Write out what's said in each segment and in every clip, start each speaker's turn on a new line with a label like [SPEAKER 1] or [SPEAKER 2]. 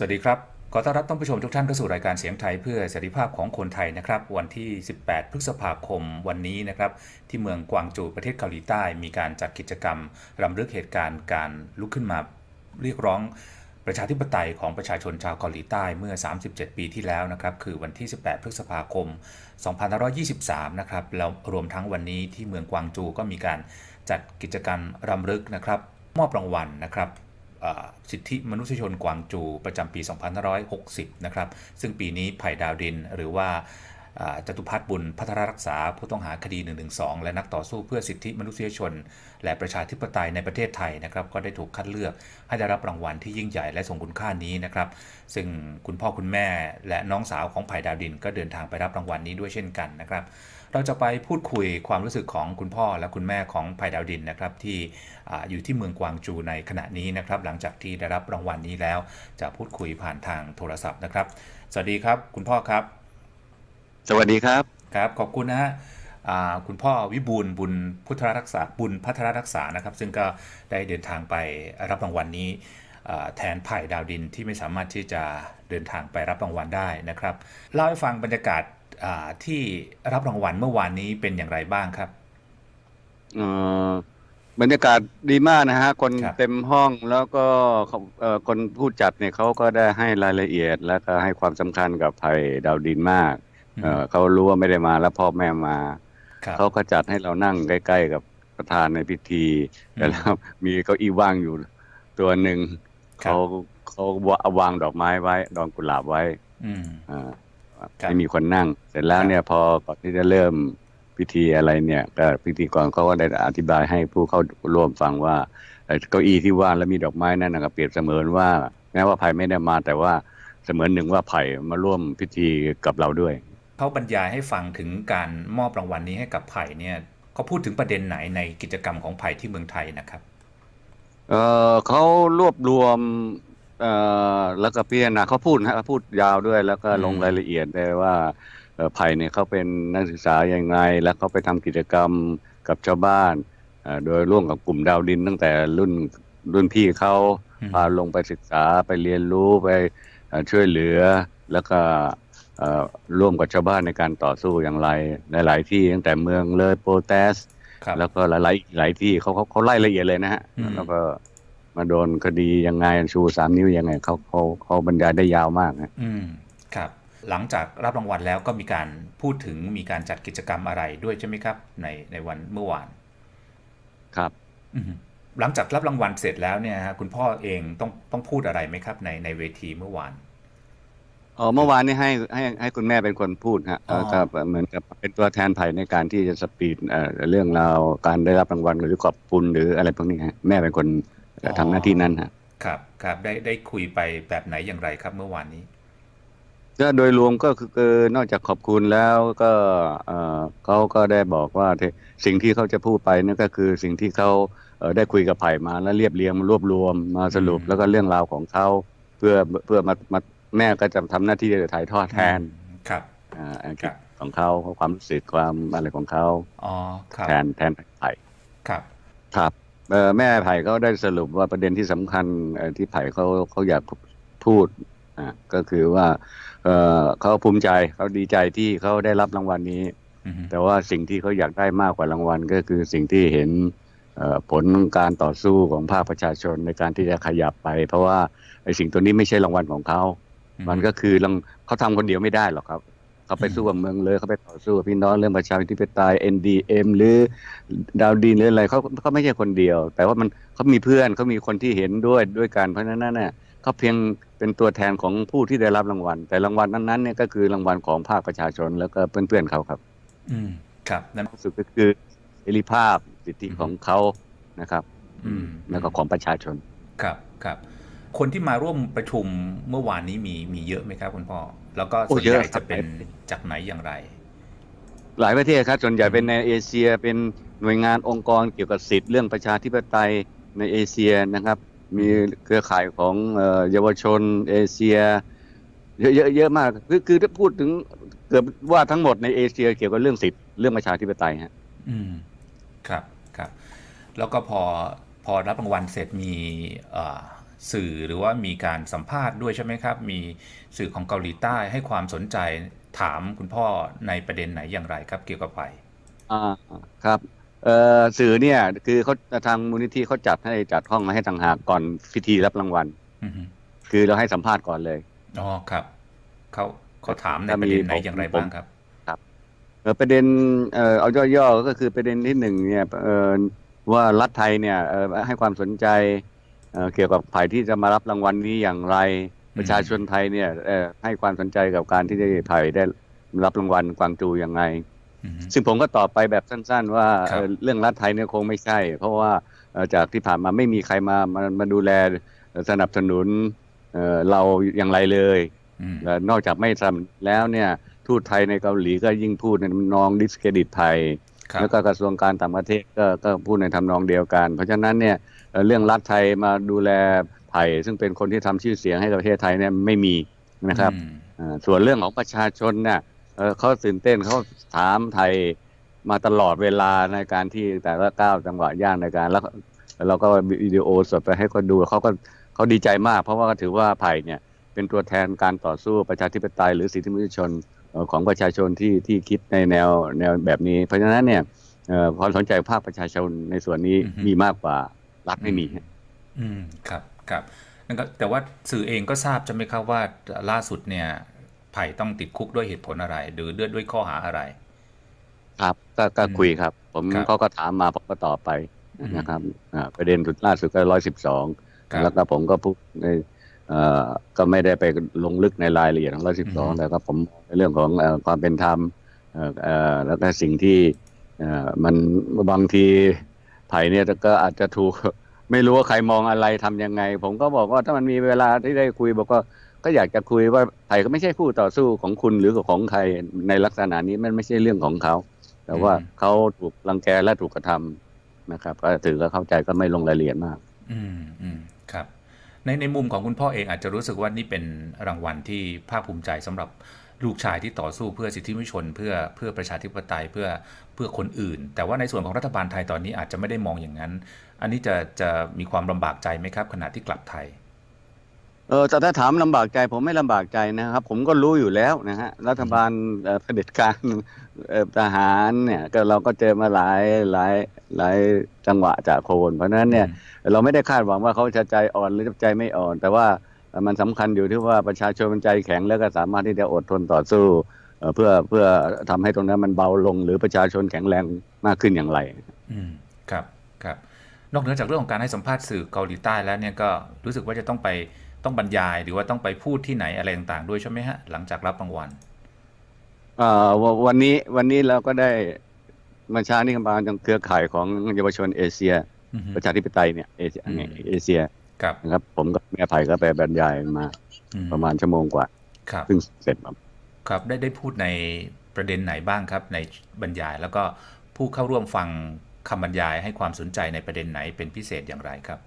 [SPEAKER 1] สวัสดีครับ ขอต้อนรับท่านผู้ชมทุกท่านเข้าสู่รายการเสียงไทยเพื่อเสรีภาพของคนไทยนะครับ วันที่ 18 พฤษภาคมวันนี้นะครับ ที่เมืองกวางจวประเทศเกาหลีใต้ มีการจัดกิจกรรมรำลึกเหตุการณ์การลุกขึ้นมาเรียกร้องประชาธิปไตยของประชาชนชาวเกาหลีใต้เมื่อ 37 ปีที่แล้วนะครับ คือวันที่ 18 พฤษภาคม 2523 นะครับ แล้วรวมทั้งวันนี้ที่เมืองกวางจวก็มีการจัดกิจกรรมรำลึกนะครับ มอบรางวัลนะครับ สิทธิมนุษยชนกวางจูประจำปี 2560 นะครับ ซึ่งปีนี้ไผ่ดาวดินหรือว่าจตุพัฒน์บุญพัทรรักษาผู้ต้องหาคดี 112 และนักต่อสู้เพื่อสิทธิมนุษยชน และประชาธิปไตยในประเทศไทยนะครับ ก็ได้ถูกคัดเลือกให้ได้รับรางวัลที่ยิ่งใหญ่และทรงคุณค่านี้นะครับ ซึ่งคุณพ่อคุณแม่และน้องสาวของไผ่ดาวดินก็เดินทางไปรับรางวัลนี้ด้วยเช่นกันนะครับ เราจะไปพูดคุยความรู้สึกของคุณพ่อและคุณแม่ของไผ่ดาวดินนะครับที่อาอยู่ที่เมืองกวางจูในขณะนี้นะครับหลังจากที่ได้รับรางวัลนี้แล้ว จะพูดคุยผ่านทางโทรศัพท์นะครับ สวัสดีครับ คุณพ่อครับ
[SPEAKER 2] สวัสดีครับ
[SPEAKER 1] ครับขอบคุณนะฮะอ่าคุณพ่อวิบูลย์บุญพุทธรักษาบุญพัทรรักษานะครับ ซึ่งก็ได้เดินทางไปรับรางวัลนี้อ่าแทนไผ่ดาวดินที่ไม่สามารถที่จะเดินทางไปรับรางวัลได้นะครับ เล่าให้ฟังบรรยากาศอ่า ที่รับรางวัลเมื่อวานนี้เป็นอย่างไรบ้างครับ
[SPEAKER 2] เอ่อบรรยากาศดีมากนะฮะ คน
[SPEAKER 1] ครับ
[SPEAKER 2] เต็มห้องแล้วก็เขาเอ่อคนผู้จัดเนี่ยเขาก็ได้ให้รายละเอียด แล้วก็ให้ความสำคัญกับไผ่ดาวดินมากเอ่อเขารู้ว่าไม่ได้มาแล้วพ่อแม่มา
[SPEAKER 1] ครับ
[SPEAKER 2] เขาก็จัดให้เรานั่งใกล้ ๆ กับประธานในพิธี
[SPEAKER 1] อืม
[SPEAKER 2] แล้วมีเก้าอี้ว่างอยู่ตัวหนึ่ง
[SPEAKER 1] ครับ
[SPEAKER 2] เขาเขาวางดอกไม้ไว้ ดอกกุหลาบไว้
[SPEAKER 1] อืม
[SPEAKER 2] อ่า
[SPEAKER 1] ครับ
[SPEAKER 2] ให้มีคนนั่ง เสร็จแล้วเนี่ยพอก่อนที่จะเริ่มพิธีอะไรเนี่ยก็พิธีกรเขาก็ได้อธิบายให้ผู้เข้าร่วมฟังว่าเอ่อเก้าอี้ที่ว่างแล้วมีดอกไม้นั่นนะครับเปรียบเสมือนว่าแม้ว่าไผ่ไม่ได้มา แต่ว่าเสมือนหนึ่งว่าไผ่มาร่วมพิธีกับเราด้วย
[SPEAKER 1] เขาบรรยายให้ฟังถึงการมอบรางวัลนี้ให้กับไผ่เนี่ยเขาพูดถึงประเด็นไหนในกิจกรรมของไผ่ที่เมืองไทยนะครับ
[SPEAKER 2] เออเขารวบรวม เอ่อแล้วก็พิจารณาเขาพูดนะเขาพูดยาวด้วย แล้วก็ลง
[SPEAKER 1] อืม
[SPEAKER 2] รายละเอียดได้ว่าเอ่อไผ่เนี่ยเขาเป็นนักศึกษายังไง แล้วเขาไปทำกิจกรรมกับชาวบ้านเอ่อโดยร่วมกับกลุ่มดาวดินตั้งแต่รุ่นรุ่นพี่เขา
[SPEAKER 1] อืม
[SPEAKER 2] พาลงไปศึกษาไปเรียนรู้ไปเอ่อช่วยเหลือ แล้วก็เอ่อร่วมกับชาวบ้านในการต่อสู้อย่างไรหลาย ๆ ที่ตั้งแต่เมืองเลยโปรเตส
[SPEAKER 1] ครับ
[SPEAKER 2] แล้วก็หลายๆหลายที่เขาเขาเขาไล่ละเอียดเลยนะฮะ
[SPEAKER 1] อืม
[SPEAKER 2] แล้วก็ มาโดนคดียังไงชูสามนิ้วยังไงเขาเขาเขาบรรยายได้ยาวมากนะ
[SPEAKER 1] อืมครับ หลังจากรับรางวัลแล้วก็มีการพูดถึงมีการจัดกิจกรรมอะไรด้วยใช่ไหมครับ ในในวันเมื่อวาน
[SPEAKER 2] ครับ
[SPEAKER 1] อืมหลังจากรับรางวัลเสร็จแล้วเนี่ยฮะคุณพ่อเองต้องต้องพูดอะไรไหมครับ ในในเวทีเมื่อวาน
[SPEAKER 2] อ๋อเมื่อวานนี้ให้ให้ให้คุณแม่เป็นคนพูดฮะ
[SPEAKER 1] อ๋อ
[SPEAKER 2] แล้วก็เหมือนกับเป็นตัวแทนไทยในการที่จะสปีดเอ่อเรื่องราวการได้รับรางวัลหรือขอบคุณหรืออะไรพวกนี้ฮะแม่เป็นคนเอ่อ ทำหน้าที่นั้นฮะ
[SPEAKER 1] ครับครับได้ได้คุยไปแบบไหนอย่างไรครับเมื่อวานนี้
[SPEAKER 2] ก็โดยรวมก็คือคือนอกจากขอบคุณแล้วก็เอ่อเขาก็ได้บอกว่าที่สิ่งที่เขาจะพูดไปนั่นก็คือสิ่งที่เขาเอ่อได้คุยกับไผ่มาแล้วเรียบเรียงมารวบรวมมาสรุป
[SPEAKER 1] อืม
[SPEAKER 2] แล้วก็เรื่องราวของเขาเพื่อเพื่อมามาแม่ก็จะทำหน้าที่จะถ่ายทอดแทน
[SPEAKER 1] ครับ
[SPEAKER 2] อ่าอัน
[SPEAKER 1] ครับ
[SPEAKER 2] ของเขาความรู้สึกความอะไรของเขา
[SPEAKER 1] อ๋อครับ
[SPEAKER 2] แทนแทนไผ่
[SPEAKER 1] ครับ
[SPEAKER 2] ครับเอ่อ แม่ไผ่เขาได้สรุปว่าประเด็นที่สำคัญเอ่อที่ไผ่เขาเขาอยากพูดอ่าก็คือว่าเอ่อเขาภูมิใจเขาดีใจที่เขาได้รับรางวัลนี้
[SPEAKER 1] อืม
[SPEAKER 2] แต่ว่าสิ่งที่เขาอยากได้มากกว่ารางวัล ก็คือสิ่งที่เห็นเอ่อผลการต่อสู้ของภาคประชาชนในการที่จะขยับไป เพราะว่าไอ้สิ่งตัวนี้ไม่ใช่รางวัลของเขา มันก็คือรางเขาทำคนเดียวไม่ได้หรอกครับ เขาไปสู้กับเมืองเลยเขาไปต่อสู้กับพี่น้องเรื่องประชาธิปไตย NDM หรือดาวดินหรืออะไรเขาเขาไม่ใช่คนเดียว แต่ว่ามันเขามีเพื่อนเขามีคนที่เห็นด้วยด้วยกันเพราะฉะนั้นเนี่ยเขาเพียงเป็นตัวแทนของผู้ที่ได้รับรางวัล แต่รางวัลนั้นๆเนี่ยก็คือรางวัลของภาคประชาชนแล้วก็เพื่อนๆเขาครับ
[SPEAKER 1] อืมครับนั่น
[SPEAKER 2] สุดก็คือเสรีภาพสิทธิของเขานะครับ
[SPEAKER 1] อืม
[SPEAKER 2] แล้วก็ของประชาชน
[SPEAKER 1] ครับครับ คนที่มาร่วมประชุมเมื่อวานนี้มีมีเยอะไหมครับคุณพ่อ แล้วก็
[SPEAKER 2] โอ้
[SPEAKER 1] ส่วน
[SPEAKER 2] เย
[SPEAKER 1] ให
[SPEAKER 2] อะ
[SPEAKER 1] ญ่
[SPEAKER 2] ครั
[SPEAKER 1] จะ
[SPEAKER 2] บ
[SPEAKER 1] เป็นจากไหนอย่างไร
[SPEAKER 2] หลายประเทศครับส่วนใหญ่เป็นในเอเชียเป็นหน่วยงานองค์กรเกี่ยวกับสิทธิเรื่องประชาธิปไตยในเอเชียนะครับ มีเครือข่ายของเอ่อเยาวชนเอเชียเยอะเยอะเยอะมากคือคือถ้าพูดถึงเกือบว่าทั้งหมดในเอเชียเกี่ยวกับเรื่องสิทธิเรื่องประชาธิปไตยฮะ
[SPEAKER 1] อืมครับครับ แล้วก็พอพอรับรางวัลเสร็จมีเอ่อ สื่อหรือว่ามีการสัมภาษณ์ด้วยใช่ไหมครับ มีสื่อของเกาหลีใต้ให้ความสนใจถามคุณพ่อในประเด็นไหนอย่างไรครับ เกี่ยวกับไผ่
[SPEAKER 2] อ่าครับเอ่อสื่อเนี่ยคือเขาทางมูลนิธิเขาจัดให้จัดห้องมาให้ต่างหากก่อนพิธีรับรางวัล
[SPEAKER 1] อือฮึ
[SPEAKER 2] คือเราให้สัมภาษณ์ก่อนเลย
[SPEAKER 1] อ๋อครับเขาเขาถามใน
[SPEAKER 2] ถ้า
[SPEAKER 1] ประเด็นไหน
[SPEAKER 2] มีผม
[SPEAKER 1] อย่างไร
[SPEAKER 2] ผม
[SPEAKER 1] บ้างครับ
[SPEAKER 2] เอ่อประเด็นเอ่อเอาย่อๆก็คือประเด็นที่หนึ่งเนี่ยเอ่อว่ารัฐไทยเนี่ยเอ่อให้ความสนใจ เอ่อเกี่ยวกับฝ่ายที่จะมารับรางวัลนี้อย่างไร ประชาชนไทยเนี่ยเอ่อให้ความสนใจกับการที่ได้ไผ่ได้รับรางวัลกวางจูอย่างไร
[SPEAKER 1] อือฮึ
[SPEAKER 2] ซึ่งผมก็ตอบไปแบบสั้น ๆ ว่า
[SPEAKER 1] ครับ
[SPEAKER 2] เอ่อเรื่องรัฐไทยเนี่ยคงไม่ใช่ เพราะว่าเอ่อจากที่ผ่านมาไม่มีใครมามามาดูแลเอ่อสนับสนุนเอ่อเราอย่างไรเลย
[SPEAKER 1] อืม
[SPEAKER 2] และนอกจากไม่ทำแล้วเนี่ยทูตไทยในเกาหลีก็ยิ่งพูดในทำนองดิสเครดิตไทย
[SPEAKER 1] ครับ
[SPEAKER 2] แล้วก็กระทรวงการต่างประเทศก็ก็พูดในทำนองเดียวกัน เพราะฉะนั้นเนี่ย เอ่อเรื่องรัฐไทยมาดูแลไทยซึ่งเป็นคนที่ทำชื่อเสียงให้กับประเทศไทยเนี่ยไม่มีนะครับ
[SPEAKER 1] อืม
[SPEAKER 2] อ่าส่วนเรื่องของประชาชนเนี่ยเอ่อเขาตื่นเต้นเขาถามไทยมาตลอดเวลาในการที่แต่ละก้าวจังหวะย่างในการแล้วแล้วเราก็วิดีโอสดไปให้เขาดูเขาก็เขาดีใจมาก เพราะว่าถือว่าไผ่เนี่ยเป็นตัวแทนการต่อสู้ประชาธิปไตย หรือสิทธิมนุษยชนเอ่อของประชาชนที่ที่คิดในแนวแนวแบบนี้ เพราะฉะนั้นเนี่ยเอ่อความสนใจภาคประชาชนในส่วนนี้
[SPEAKER 1] อือฮึ
[SPEAKER 2] มีมากกว่า รัฐไม่มี
[SPEAKER 1] อืมครับครับนั่นก็แต่ว่าสื่อเองก็ทราบใช่ไหมครับว่าล่าสุดเนี่ยไผ่ต้องติดคุกด้วยเหตุผลอะไร หรือด้วยด้วยข้อหาอะไร
[SPEAKER 2] ครับก็ก็
[SPEAKER 1] อืม
[SPEAKER 2] คุยครับ ผม
[SPEAKER 1] ครับ
[SPEAKER 2] เขาก็ถามมาผมก็ตอบไป
[SPEAKER 1] อืม
[SPEAKER 2] นะครับอ่าประเด็นสุดล่าสุดก็ร้อยสิบสอง
[SPEAKER 1] ครับ
[SPEAKER 2] แล้วก็ผมก็พูดในเอ่อก็ไม่ได้ไปลงลึกในรายละเอียดของร้อยสิบสองแต่ก็ผมในเรื่องของเอ่อความเป็นธรรมเอ่อเอ่อแล้วก็สิ่งที่เอ่อมันบางที ไผ่เนี่ยก็อาจจะถูก ไม่รู้ว่าใครมองอะไรทำยังไง ผมก็บอกว่าถ้ามันมีเวลาที่ได้คุยบอกว่าก็อยากจะคุยว่าไผ่ก็ไม่ใช่คู่ต่อสู้ของคุณหรือของใครในลักษณะนี้มันไม่ใช่เรื่องของเขา แต่ว่าเขาถูกรังแกและถูกกระทำนะครับ ก็ถือก็เข้าใจก็ไม่ลงรายละเอียดมาก
[SPEAKER 1] อืมอืมครับ ในในมุมของคุณพ่อเองอาจจะรู้สึกว่านี่เป็นรางวัลที่ภาคภูมิใจสำหรับ ลูกชายที่ต่อสู้เพื่อสิทธิมนุษยชนเพื่อเพื่อประชาธิปไตยเพื่อเพื่อคนอื่น แต่ว่าในส่วนของรัฐบาลไทยตอนนี้อาจจะไม่ได้มองอย่างนั้น อันนี้จะจะมีความลำบากใจไหมครับ ขณะที่กลับไทย
[SPEAKER 2] เออแต่ถ้าถามลำบากใจผมไม่ลำบากใจนะครับ ผมก็รู้อยู่แล้วนะฮะรัฐบาลเอ่อเผด็จการเอ่อทหารเนี่ยก็เราก็เจอมาหลายหลายหลายจังหวะจากโคนเพราะฉะนั้นเนี่ยเราไม่ได้คาดหวังว่าเขาจะใจอ่อนหรือจะใจไม่อ่อน แต่ว่า เอ่อมันสำคัญอยู่ที่ว่าประชาชนมันใจแข็งแล้วก็สามารถที่จะอดทนต่อสู้เอ่อเพื่อเพื่อทำให้ตรงนั้นมันเบาลง หรือประชาชนแข็งแรงมากขึ้นอย่างไร
[SPEAKER 1] อืมครับครับ นอกเหนือจากเรื่องของการให้สัมภาษณ์สื่อเกาหลีใต้แล้วเนี่ยก็รู้สึกว่าจะต้องไปต้องบรรยาย หรือว่าต้องไปพูดที่ไหนอะไรต่างๆด้วยใช่ไหมฮะหลังจากรับรางวัล
[SPEAKER 2] เอ่อววันนี้วันนี้เราก็ได้มาช้านี่กำลังจังเครือข่ายของเยาวชนเอเชีย
[SPEAKER 1] อือฮึ
[SPEAKER 2] ประชาธิปไตยเนี่ยเอเชีย
[SPEAKER 1] อืม
[SPEAKER 2] เอเชีย
[SPEAKER 1] ครับ
[SPEAKER 2] นะครับ ผมกับแม่ไผ่ก็ไปบรรยายมา
[SPEAKER 1] อื
[SPEAKER 2] ประมาณชั่วโมงกว่า
[SPEAKER 1] ครับ
[SPEAKER 2] เพิ่งเสร็จครับ
[SPEAKER 1] ครับได้ได้พูดในประเด็นไหนบ้างครับ ในบรรยายแล้วก็ผู้เข้าร่วมฟังคำบรรยายให้ความสนใจในประเด็นไหนเป็นพิเศษอย่างไรครับ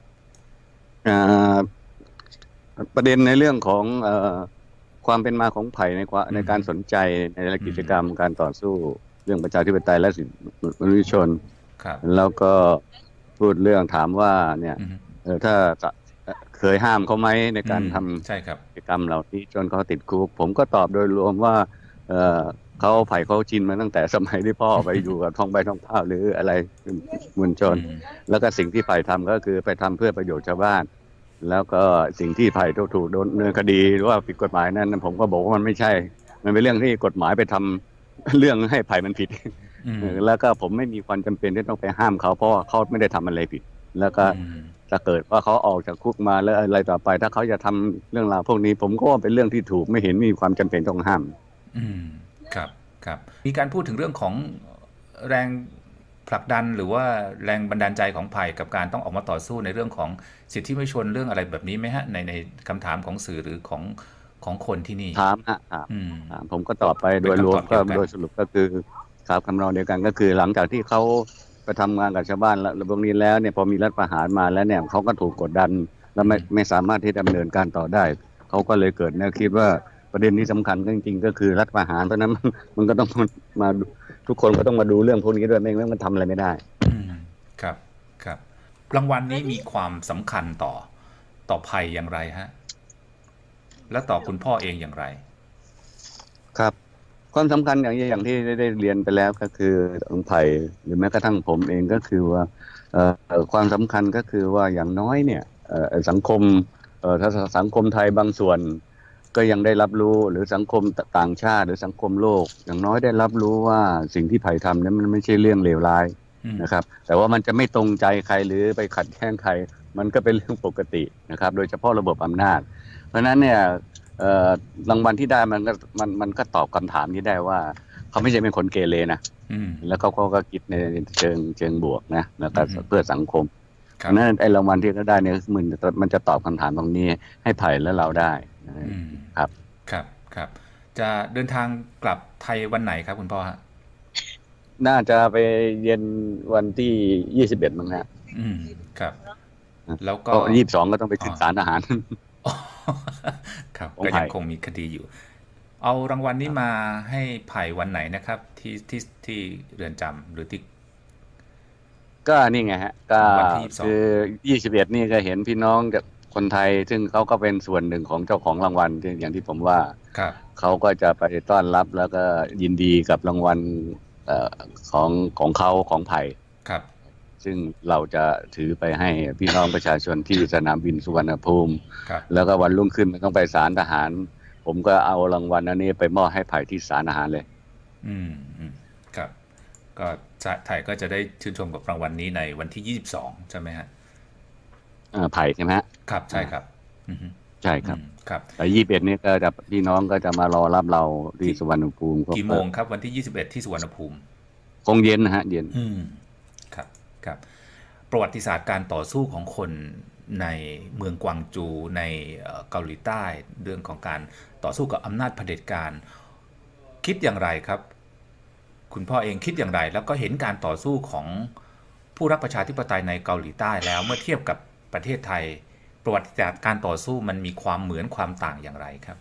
[SPEAKER 2] อ่าประเด็นในเรื่องของเอ่อความเป็นมาของไผ่ในความ
[SPEAKER 1] อืม
[SPEAKER 2] ในการสนใจใน
[SPEAKER 1] อืม
[SPEAKER 2] กิจกรรมการต่อสู้เรื่องประชาธิปไตยและสิทธิมนุษยชน
[SPEAKER 1] ครับ
[SPEAKER 2] แล้วก็พูดเรื่องถามว่าเนี่ย
[SPEAKER 1] อือฮึ
[SPEAKER 2] เอ่อถ้า เคยห้ามเขาไหมในการทำ
[SPEAKER 1] อืมใช่ครับ
[SPEAKER 2] กิจกรรมเหล่านี้จนเขาติดคุก ผมก็ตอบโดยรวมว่าเอ่อเขาไผ่เขาชินมาตั้งแต่สมัยที่พ่อไปอยู่กับท้องใบท้องผ้าหรืออะไรมวลชน
[SPEAKER 1] อืม
[SPEAKER 2] แล้วก็สิ่งที่ไผ่ทำก็คือไปทำเพื่อประโยชน์ชาวบ้าน แล้วก็สิ่งที่ไผ่ถูกโดนเนินคดีหรือว่าผิดกฎหมายนั้น ผมก็บอกว่ามันไม่ใช่ มันเป็นเรื่องที่กฎหมายไปทำเรื่องให้ไผ่มันผิด
[SPEAKER 1] อืม
[SPEAKER 2] เออแล้วก็ผมไม่มีความจำเป็นที่ต้องไปห้ามเขาเพราะว่าเขาไม่ได้ทำอะไรผิด แล้วก็
[SPEAKER 1] อืม
[SPEAKER 2] ถ้าเกิดว่าเขาออกจากคุกมาแล้วอะไรต่อไป ถ้าเขาจะทำเรื่องราวพวกนี้ ผมก็ว่าเป็นเรื่องที่ถูกไม่เห็นมีความจำเป็นต้องห้าม
[SPEAKER 1] อืมครับครับ มีการพูดถึงเรื่องของแรงผลักดันหรือว่าแรงบันดาลใจของไผ่กับการต้องออกมาต่อสู้ในเรื่องของสิทธิมนุษยชนเรื่องอะไรแบบนี้ไหมฮะในในคำถามของสื่อหรือของของคนที่นี่
[SPEAKER 2] ถามฮะถาม
[SPEAKER 1] อืม
[SPEAKER 2] ถามผมก็ตอบไป
[SPEAKER 1] เป็น
[SPEAKER 2] โดยรวม
[SPEAKER 1] คำตอบเดียวกัน
[SPEAKER 2] ก็โดยสรุปก็คือครับคำนองเดียวกันก็คือหลังจากที่เขาไป ทำงานกับชาวบ้านแล้วพวกนี้แล้วเนี่ยพอมีรัฐประหารมาแล้วเนี่ยเขาก็ถูกกดดัน แล้วไม่ไม่สามารถที่จะดำเนินการต่อได้ เขาก็เลยเกิดแนวคิดว่าประเด็นที่สำคัญจริงๆ ก็คือรัฐประหารเพราะฉะนั้นมันก็ต้องมาดูทุกคนก็ต้องมาดูเรื่องพวกนี้ด้วยไม่งั้นมันทำอะไรไม่ได้
[SPEAKER 1] อืมครับครับรางวัลนี้มีความสำคัญต่อต่อภัยอย่างไรฮะ และต่อคุณพ่อเองอย่างไร
[SPEAKER 2] ครับ ความสำคัญอย่างอย่างที่ได้ได้เรียนไปแล้วก็คือองค์ไผ่หรือแม้กระทั่งผมเองก็คือว่าเอ่อความสำคัญก็คือว่าอย่างน้อยเนี่ยเอ่อสังคมเอ่อถ้าสังคมไทยบางส่วน ก็ยังได้รับรู้หรือสังคมต่างชาติ หรือสังคมโลก อย่างน้อยได้รับรู้ว่าสิ่งที่ไผ่ทำนั้นมันไม่ใช่เรื่องเลวร้าย
[SPEAKER 1] อืม
[SPEAKER 2] นะครับ แต่ว่ามันจะไม่ตรงใจใครหรือไปขัดแย้งใคร มันก็เป็นเรื่องปกตินะครับ โดยเฉพาะระบบอำนาจ เพราะฉะนั้นเนี่ยเอ่อ รางวัลที่ได้มันก็มันมันก็ตอบคำถามนี้ได้ว่า เขาไม่ใช่เป็นคนเกเรนะ
[SPEAKER 1] อืม
[SPEAKER 2] แล้วเขาเขาก็คิดในเชิงเชิงบวกนะแล้วก็
[SPEAKER 1] อืม
[SPEAKER 2] เพื่อสังคม
[SPEAKER 1] ค
[SPEAKER 2] เพ
[SPEAKER 1] รับ
[SPEAKER 2] ราะฉะนั้นไอ้รางวัลที่เขาได้เนี่ยมันจะมันจะตอบคำถามตรงนี้ให้ไผ่และเราได้นะ
[SPEAKER 1] อืม
[SPEAKER 2] ครับ
[SPEAKER 1] ครับครับ จะเดินทางกลับไทยวันไหนครับคุณพ่อฮะ
[SPEAKER 2] น่าจะไปเย็นวันที่ยี่สิบเอ็ดมั้งฮะ
[SPEAKER 1] อืมครับ แล้วก็
[SPEAKER 2] ก็ยี่สิบสองก็ต้องไปขึ้น
[SPEAKER 1] อ๋อ
[SPEAKER 2] ศาลทหาร
[SPEAKER 1] อ๋อ ครับ
[SPEAKER 2] ของ
[SPEAKER 1] ก็
[SPEAKER 2] ไผ่
[SPEAKER 1] ยังคงมีคดีอยู่ เอารางวัลนี้มาให้ไผ่วันไหนนะครับ ที่ที่ที่เรือนจำหรือที่
[SPEAKER 2] ก็นี่ไงฮะ ก็
[SPEAKER 1] วันที่22
[SPEAKER 2] คือยี่สิบเอ็ดนี่ก็เห็นพี่น้องจากคนไทย ซึ่งเขาก็เป็นส่วนหนึ่งของเจ้าของรางวัลที่อย่างที่ผมว่า
[SPEAKER 1] ครับ
[SPEAKER 2] เขาก็จะไปต้อนรับแล้วก็ยินดีกับรางวัลเอ่อของของเขาของไผ่
[SPEAKER 1] ครับ
[SPEAKER 2] ซึ่งเราจะถือไปให้พี่น้องประชาชนที่สนามบินสุวรรณภูมิ
[SPEAKER 1] ครับ
[SPEAKER 2] แล้วก็วันรุ่งขึ้นมันต้องไปศาลทหาร ผมก็เอารางวัลอันนี้ไปมอบให้ไผ่ที่ศาลทหารเลย
[SPEAKER 1] อืมอืมครับ ก็จะไทยก็จะได้ชื่นชมกับรางวัลนี้ในวันที่22ใช่ไหมฮะ
[SPEAKER 2] อ่าไผ่ใช่ไหมฮะ
[SPEAKER 1] ครับใช่ครับอือฮึ
[SPEAKER 2] ใช่ครับ
[SPEAKER 1] อืมครับ
[SPEAKER 2] แต่ยี่สิบเอ็ดนี่ก็จะพี่น้องก็จะมารอรับเราที่สุวรรณภูมิ
[SPEAKER 1] กี่โมงครับวันที่21ที่สุวรรณภูมิ
[SPEAKER 2] คงเย็นนะฮะเย็น
[SPEAKER 1] อืม ครับประวัติศาสตร์การต่อสู้ของคนในเมืองกวางจูในเอ่อเกาหลีใต้เรื่องของการต่อสู้กับอำนาจเผด็จการคิดอย่างไรครับ คุณพ่อเองคิดอย่างไร แล้วก็เห็นการต่อสู้ของผู้รักประชาธิปไตยในเกาหลีใต้แล้วเมื่อเทียบกับประเทศไทย ประวัติศาสตร์การต่อสู้มันมีความเหมือนความต่างอย่างไรครับ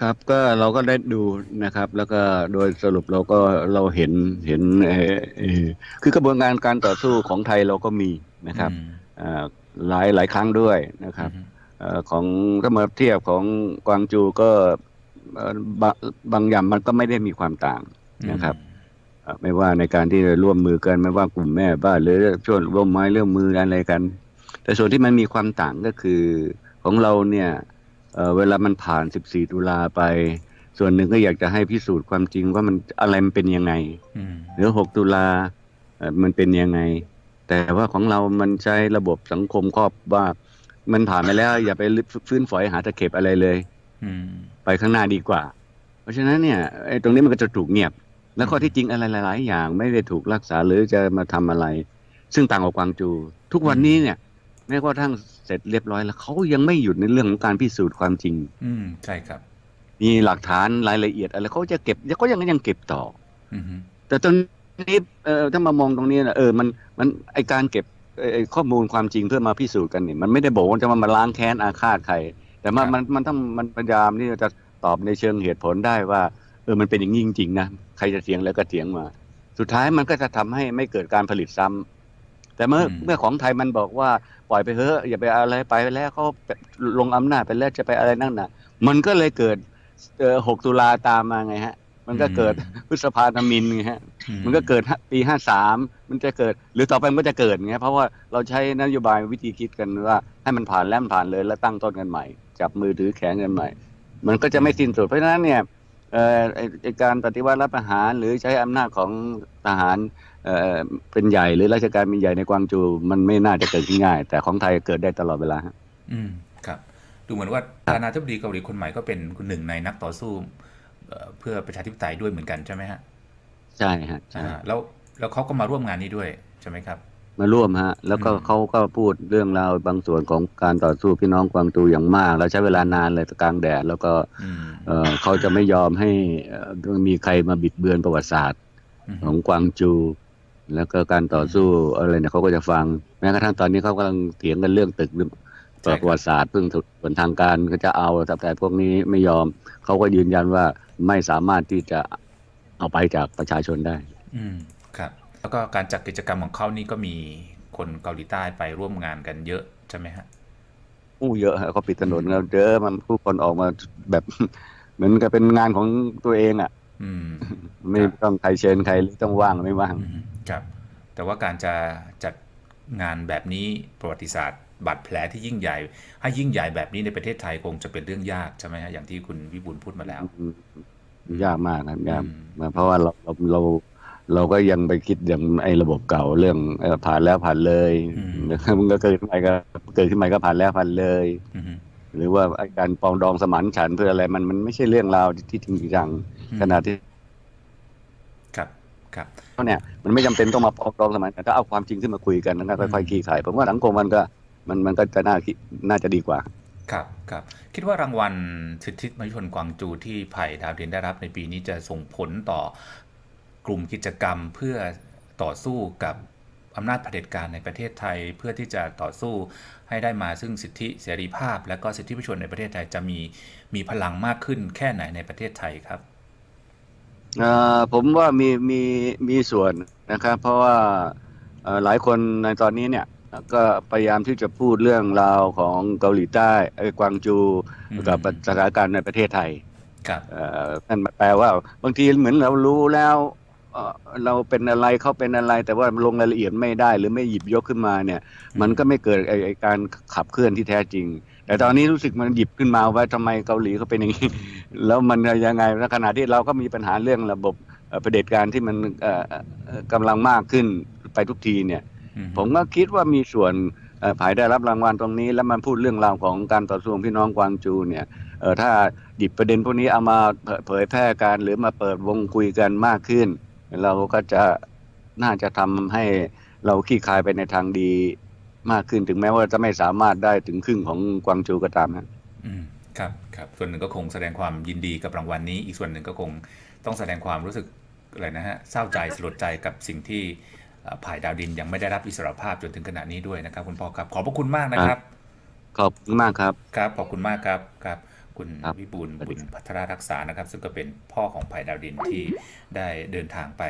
[SPEAKER 2] ครับก็เราก็ได้ดูนะครับ แล้วก็โดยสรุปเราก็เราเห็นเห็นเอ่อเอ่อคือกระบวนการการต่อสู้ของไทยเราก็มีนะครับ
[SPEAKER 1] อืม
[SPEAKER 2] เอ่อหลายหลายครั้งด้วยนะครับ
[SPEAKER 1] อืม
[SPEAKER 2] เอ่อของถ้ามาเทียบของกวางจูก็เอ่อบางบางอย่างมันก็ไม่ได้มีความต่างนะครับเอ่อไม่ว่าในการที่ร่วมมือกันไม่ว่ากลุ่มแม่บ้านหรือช่วยร่วมไม้ร่วมมืออะไรกัน แต่ส่วนที่มันมีความต่างก็คือของเราเนี่ย เอ่อเวลามันผ่าน 14 ตุลาไป ส่วนหนึ่งก็อยากจะให้พิสูจน์ความจริงว่ามันอะไรมันเป็นยังไง
[SPEAKER 1] อืม
[SPEAKER 2] หรือ 6 ตุลาเอ่อมันเป็นยังไง แต่ว่าของเรามันใช้ระบบสังคมครอบว่า มันผ่านไปแล้วอย่าไปฟื้นฝอยหาตะเข็บอะไรเลย
[SPEAKER 1] อืม
[SPEAKER 2] ไปข้างหน้าดีกว่า เพราะฉะนั้นเนี่ยไอ้ตรงนี้มันก็จะถูกเงียบ แล้วข้อที่จริงอะไรหลาย ๆ อย่างไม่ได้ถูกรักษาหรือจะมาทำอะไร ซึ่งต่างกับกวางจู ทุกวันนี้เนี่ย แม้กระทั่งเสร็จเรียบร้อยแล้วเขายังไม่หยุดในเรื่องของการพิสูจน์ความจริง
[SPEAKER 1] อืมใช่ครับ
[SPEAKER 2] มีหลักฐานรายละเอียดอะไรเขาจะเก็บเขายังยังเก็บต่อ
[SPEAKER 1] อืม
[SPEAKER 2] แต่ตรงนี้เออถ้ามามองตรงนี้นะเออมันมันไอการเก็บไอ้ไอข้อมูลความจริงเพื่อมาพิสูจน์กันเนี่ยมันไม่ได้บอกว่าจะมามาล้างแค้นอาฆาตใคร แต่มันมันมันต้องมันพยายามที่จะตอบในเชิงเหตุผลได้ว่า เออมันเป็นอย่างนี้จริงๆนะใครจะเถียงแล้วก็เถียงมา สุดท้ายมันก็จะทำให้ไม่เกิดการผลิตซ้ำ แต่เมื่อเมื่อของไทยมันบอกว่าปล่อยไปเถอะอย่าไปอะไรไปแล้วเขาลงอำนาจไปแล้วจะไปอะไรนั่นน่ะ มันก็เลยเกิดเออ6ตุลาตามมาไงฮะ มันก็เกิดพฤษภาธมินไงฮะ
[SPEAKER 1] อื
[SPEAKER 2] มันก็เกิดปีห้าสามมันจะเกิด หรือต่อไปมันก็จะเกิดไงเพราะว่าเราใช้นโยบายวิธีคิดกันว่า ให้มันผ่านแล้วมันผ่านเลยแล้วตั้งต้นกันใหม่จับมือถือแขนกันใหม่ มันก็จะไม่สิ้นสุดเพราะฉะนั้นเนี่ยเอ่อไอ้ไอ้การปฏิวัติรัฐประหารหรือใช้อำนาจของทหาร เอ่อเป็นใหญ่หรือราชการเป็นใหญ่ในกวางจูมันไม่น่าจะเกิดขึ้นง่าย แต่ของไทยเกิดได้ตลอดเวลาฮะ
[SPEAKER 1] อืมครับ ดูเหมือนว่าประธานาธิบดีเกาหลีคนใหม่ก็เป็นหนึ่งในนักต่อสู้เอ่อเพื่อประชาธิปไตยด้วยเหมือนกันใช่ไหมฮะ
[SPEAKER 2] ใช่ฮะใช่
[SPEAKER 1] อ่าแล้วแล้วเขาก็มาร่วมงานนี้ด้วยใช่ไหมครับ
[SPEAKER 2] มาร่วมฮะ แล้วก็
[SPEAKER 1] อืม
[SPEAKER 2] เขาก็พูดเรื่องราวบางส่วนของการต่อสู้พี่น้องกวางตูอย่างมาก แล้วใช้เวลานานเลยกลางแดด แล้วก็
[SPEAKER 1] อืม
[SPEAKER 2] เอ่อเขาจะไม่ยอมให้เอ่อมีใครมาบิดเบือนประวัติศาสตร์
[SPEAKER 1] อืม
[SPEAKER 2] ของกวางจู แล้วก็การต่อสู้อะไรเนี่ยเขาก็จะฟัง แม้กระทั่งตอนนี้เขากำลังเถียงกันเรื่องตึกประวัติศาสตร์เพิ่งถูกส่วนทางการก็จะเอาแต่พวกนี้ไม่ยอมเขาก็ยืนยันว่าไม่สามารถที่จะเอาไปจากประชาชนได้
[SPEAKER 1] อืมครับ แล้วก็การจัดกิจกรรมของเขานี่ก็มีคนเกาหลีใต้ไปร่วมงานกันเยอะใช่ไหมฮะ
[SPEAKER 2] อู้เยอะฮะเขาปิดถนนแล้วเยอะมันผู้คนออกมาแบบ เหมือนกับเป็นงานของตัวเองอะ
[SPEAKER 1] อืม
[SPEAKER 2] ไม่
[SPEAKER 1] ครับ
[SPEAKER 2] ต้องใครเชิญใครหรือต้องว่างไม่ว่าง
[SPEAKER 1] อืมครับ แต่ว่าการจะจัดงานแบบนี้ประวัติศาสตร์บาดแผลที่ยิ่งใหญ่ ให้ยิ่งใหญ่แบบนี้ในประเทศไทยคงจะเป็นเรื่องยากใช่ไหมฮะอย่างที่คุณวิบูลย์พูดมาแล้ว
[SPEAKER 2] อืมยากมากครับยาก
[SPEAKER 1] อืม
[SPEAKER 2] เพราะว่าเราเราเราเราก็ยังไปคิดอย่างไอ้ระบบเก่าเรื่องเอ่อผ่านแล้วผ่านเลยมันก็เกิดขึ้นมาก็เกิดขึ้นมาก็ผ่านแล้วผ่านเลย
[SPEAKER 1] อืม
[SPEAKER 2] หรือว่าไอ้การปรองดองสมานฉันท์เพื่ออะไรมันมันไม่ใช่เรื่องราวที่จริงจัง
[SPEAKER 1] อืม
[SPEAKER 2] ขนาดที่
[SPEAKER 1] ครับครับ
[SPEAKER 2] เขาเนี่ยมันไม่จำเป็นต้องมาปรองดองสมานฉันท์ก็เอาความจริงขึ้นมาคุยกันแล้วก็ค่อยๆคลี่คลายผมว่าสังคมมันก็มันมันก็จะน่าคิดน่าจะดีกว่า
[SPEAKER 1] ครับครับ คิดว่ารางวัลสิทธิมนุษยชนกวางจูที่ไผ่ดาวดินได้รับในปีนี้จะส่งผลต่อกลุ่มกิจกรรมเพื่อต่อสู้กับอำนาจเผด็จการในประเทศไทยเพื่อที่จะต่อสู้ให้ได้มาซึ่งสิทธิเสรีภาพ และก็สิทธิมนุษยชนในประเทศไทยจะมีมีพลังมากขึ้นแค่ไหนในประเทศไทยครับ
[SPEAKER 2] เอ่อ ผมว่ามีมีมีส่วนนะครับ เพราะว่าเอ่อหลายคนในตอนนี้เนี่ยก็พยายามที่จะพูดเรื่องราวของเกาหลีใต้ไอ้กวางจู
[SPEAKER 1] อืม
[SPEAKER 2] กับสถานการณ์ในประเทศไทย
[SPEAKER 1] ครับ
[SPEAKER 2] เอ่อนั่นแปลว่าบางทีเหมือนเรารู้แล้ว เอ่อเราเป็นอะไรเขาเป็นอะไร แต่ว่าลงรายละเอียดไม่ได้ หรือไม่หยิบยกขึ้นมาเนี่ย มันก็ไม่เกิดไอ้ไอ้การขับเคลื่อนที่แท้จริง แต่ตอนนี้รู้สึกมันหยิบขึ้นมาว่าทำไมเกาหลีเขาเป็นอย่างนี้ แล้วมันยังไงในขณะที่เราก็มีปัญหาเรื่องระบบเอ่อเผด็จการที่มันเอ่อเอ่อกำลังมากขึ้นไปทุกทีเนี่ย
[SPEAKER 1] อื
[SPEAKER 2] ผมก็คิดว่ามีส่วนเอ่อภายได้รับรางวัลตรงนี้ แล้วมันพูดเรื่องราวของการต่อสู้ของพี่น้องกวางจูเนี่ยเออถ้าหยิบประเด็นพวกนี้เอามาเผเผยแพร่กันหรือมาเปิดวงคุยกันมากขึ้น เราก็จะน่าจะทำให้เราขี้คายไปในทางดีมากขึ้นถึงแม้ว่าจะไม่สามารถได้ถึงครึ่งของกวางจูก็ตามนะ
[SPEAKER 1] อืมครับครับส่วนหนึ่งก็คงแสดงความยินดีกับรางวัลนี้ อีกส่วนหนึ่งก็คงต้องแสดงความรู้สึกอะไรนะฮะเศร้าใจสลดใจกับสิ่งที่เอ่อผ่ายดาวดินยังไม่ได้รับอิสรภาพจนถึงขณะนี้ด้วยนะครับ คุณพ่อครับ ขอบพระคุณมากนะครับ
[SPEAKER 2] ขอบคุณมากครับ
[SPEAKER 1] ครับขอบคุณมากครับครับ คุณ
[SPEAKER 2] ครับ
[SPEAKER 1] วิบูลย์
[SPEAKER 2] สวัส
[SPEAKER 1] บุ
[SPEAKER 2] ดี
[SPEAKER 1] ญ
[SPEAKER 2] ครับ
[SPEAKER 1] พัทรรักษานะครับ ซึ่งก็เป็นพ่อของไผ่ดาวดินที่ได้เดินทางไป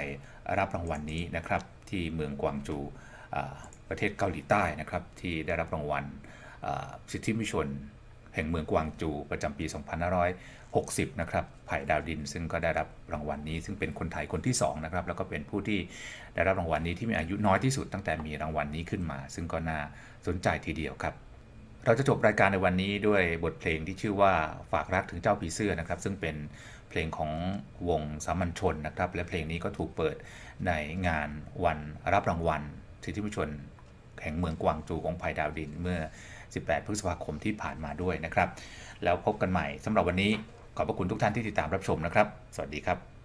[SPEAKER 1] รับรางวัลนี้นะครับ ที่เมืองกวางจูอ่าประเทศเกาหลีใต้นะครับ ที่ได้รับรางวัลอ่าสิทธิมนุษยชน แห่งเมืองกวางจูประจำปี 2560 นะครับไผ่ดาวดิน ซึ่งก็ได้รับรางวัลนี้ ซึ่งเป็นคนไทยคนที่สองนะครับแล้วก็เป็นผู้ที่ได้รับรางวัลนี้ที่มีอายุน้อยที่สุดตั้งแต่มีรางวัลนี้ขึ้นมา ซึ่งก็น่าสนใจทีเดียวครับ เราจะจบรายการในวันนี้ด้วยบทเพลงที่ชื่อว่าฝากรักถึงเจ้าผีเสื้อนะครับ ซึ่งเป็นเพลงของวงสามัญชนนะครับ และเพลงนี้ก็ถูกเปิดในงานวันรับรางวัลสิทธิมชนแห่งเมืองกวางจูของไผ่ดาวดินเมื่อ 18 พฤษภาคมที่ผ่านมาด้วยนะครับ แล้วพบกันใหม่สำหรับวันนี้ขอบพระคุณทุกท่านที่ติดตามรับชมนะครับ สวัสดีครับ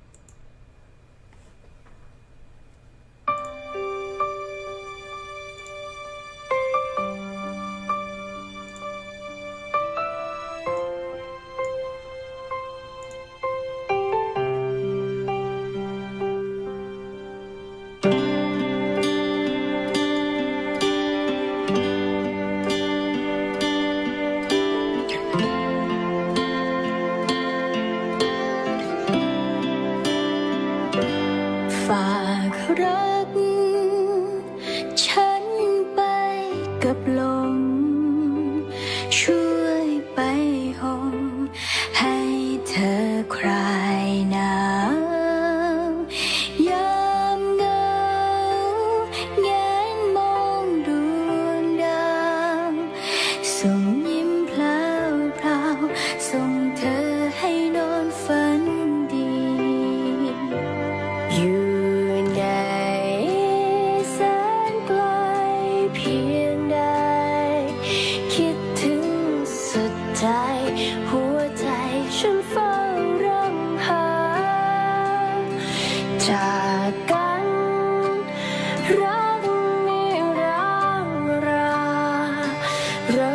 [SPEAKER 3] cấp lòng. Раз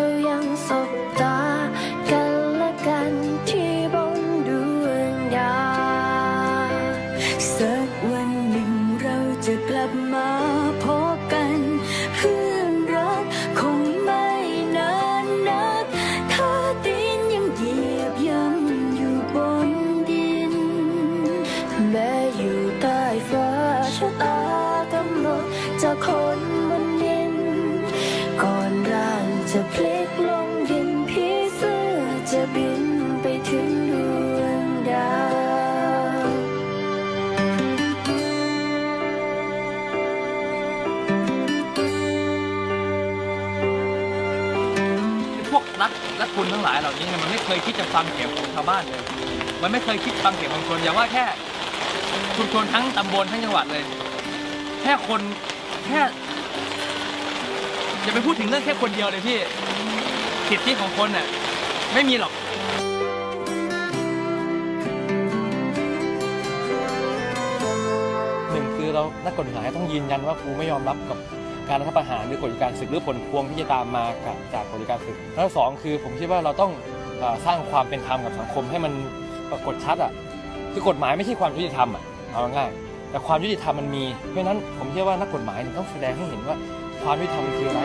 [SPEAKER 3] รัฐรัฐคุณทั้งหลายเหล่านี้เนี่ยมันไม่เคยคิดจะฟังเสียงของชาวบ้านเลย มันไม่เคยคิดฟังเสียงของชุมชนอย่าว่าแค่ชุมชนทั้งตำบลทั้งจังหวัดเลย แค่คนแค่อย่าไปพูดถึงเรื่องแค่คนเดียวเลยพี่สิทธิของคนน่ะไม่มีหรอกหนึ่งคือเรานักกฎหมายต้องยืนยันว่ากูไม่ยอมรับกับ การรัฐประหารหรือกฎการศึกหรือผลพวงที่จะตามมากับจากกฎการศึกแล้วสองคือผมคิดว่าเราต้องสร้างความเป็นธรรมกับสังคมให้มันปรากฏชัดอะคือกฎหมายไม่ใช่ความยุติธรรมอะเอาง่ายแต่ความยุติธรรมมันมีเพราะนั้นผมเชื่อว่านักกฎหมายต้องแสดงให้เห็นว่าความยุติธรรมคืออะไร